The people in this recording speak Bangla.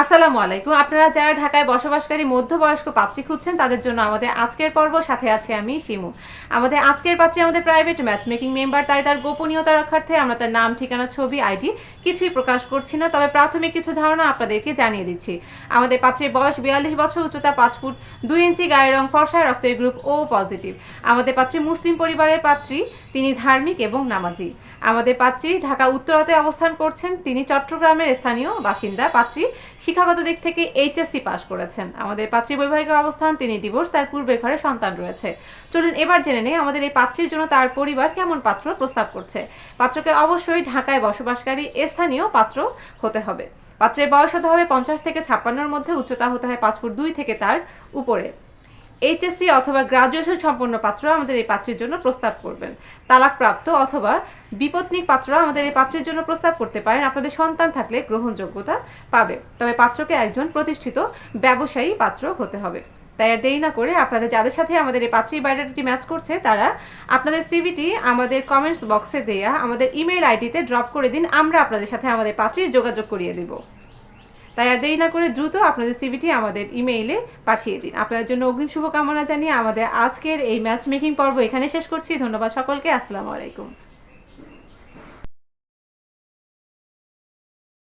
আসসালামু আলাইকুম। আপনারা যারা ঢাকায় বসবাসকারী মধ্যবয়স্ক পাত্রী খুঁজছেন, তাদের জন্য আমাদের আজকের পর্ব। সাথে আছে আমি শিমু। আমাদের আজকের পাত্রী আমাদের প্রাইভেট ম্যাচ মেকিং মেম্বার তাই তার গোপনীয়তা রক্ষার্থে আমরা তার নাম, ঠিকানা, ছবি আইডি কিছুই প্রকাশ করছি না। তবে প্রাথমিক কিছু ধারণা আপনাদেরকে জানিয়ে দিচ্ছি। আমাদের পাত্রের বয়স বিয়াল্লিশ বছর, উচ্চতা পাঁচ ফুট দুই ইঞ্চি, গায়ের রং ফর্সা, রক্তের গ্রুপ ও পজিটিভ আমাদের পাত্রী মুসলিম পরিবারের পাত্রী, তিনি ধার্মিক এবং নামাজি। আমাদের পাত্রী ঢাকা উত্তরাতে অবস্থান করছেন, তিনি চট্টগ্রামের স্থানীয় বাসিন্দা। পাত্রী শিক্ষাগত দিক থেকে এইচএসসি পাস করেছেন। আমাদের পাত্রী বৈবাহিক অবস্থান, তিনি ডিভোর্স তার পূর্বে ঘরে সন্তান রয়েছে। চলুন এবার জেনে নেই আমাদের এই পাত্রীর জন্য তার পরিবার কেমন পাত্র প্রস্তাব করছে। পাত্রকে অবশ্যই ঢাকায় বসবাসকারী স্থানীয় পাত্র হতে হবে। পাত্রের বয়স হতে হবে পঞ্চাশ থেকে ছাপ্পান্নর মধ্যে, উচ্চতা হতে হয় পাঁচ ফুট দুই থেকে তার উপরে। এইচএসসি অথবা গ্রাজুয়েশন সম্পন্ন পাত্র আমাদের এই পাত্রের জন্য প্রস্তাব করবেন। তালাকপ্রাপ্ত অথবা বিপত্নিক পাত্র আমাদের এই পাত্রের জন্য প্রস্তাব করতে পারেন। আপনাদের সন্তান থাকলে গ্রহণযোগ্যতা পাবে। তবে পাত্রকে একজন প্রতিষ্ঠিত ব্যবসায়ী পাত্র হতে হবে। তাই আর দেরি না করে আপনাদের যাদের সাথে আমাদের এই পাত্রী বায়োডাটাটি ম্যাচ করছে, তারা আপনাদের সিভিটি আমাদের কমেন্টস বক্সে দেয়া আমাদের ইমেল আইডিতে ড্রপ করে দিন। আমরা আপনাদের সাথে আমাদের পাত্রীর যোগাযোগ করিয়ে দেবো। তাই আর দেরি না করে দ্রুত আপনাদের সিভিটি আমাদের ইমেইলে পাঠিয়ে দিন। আপনাদের জন্য অগ্রিম শুভকামনা জানিয়ে আমাদের আজকের এই ম্যাচ মেকিং পর্ব এখানে শেষ করছি। ধন্যবাদ সকলকে। আসসালামু আলাইকুম।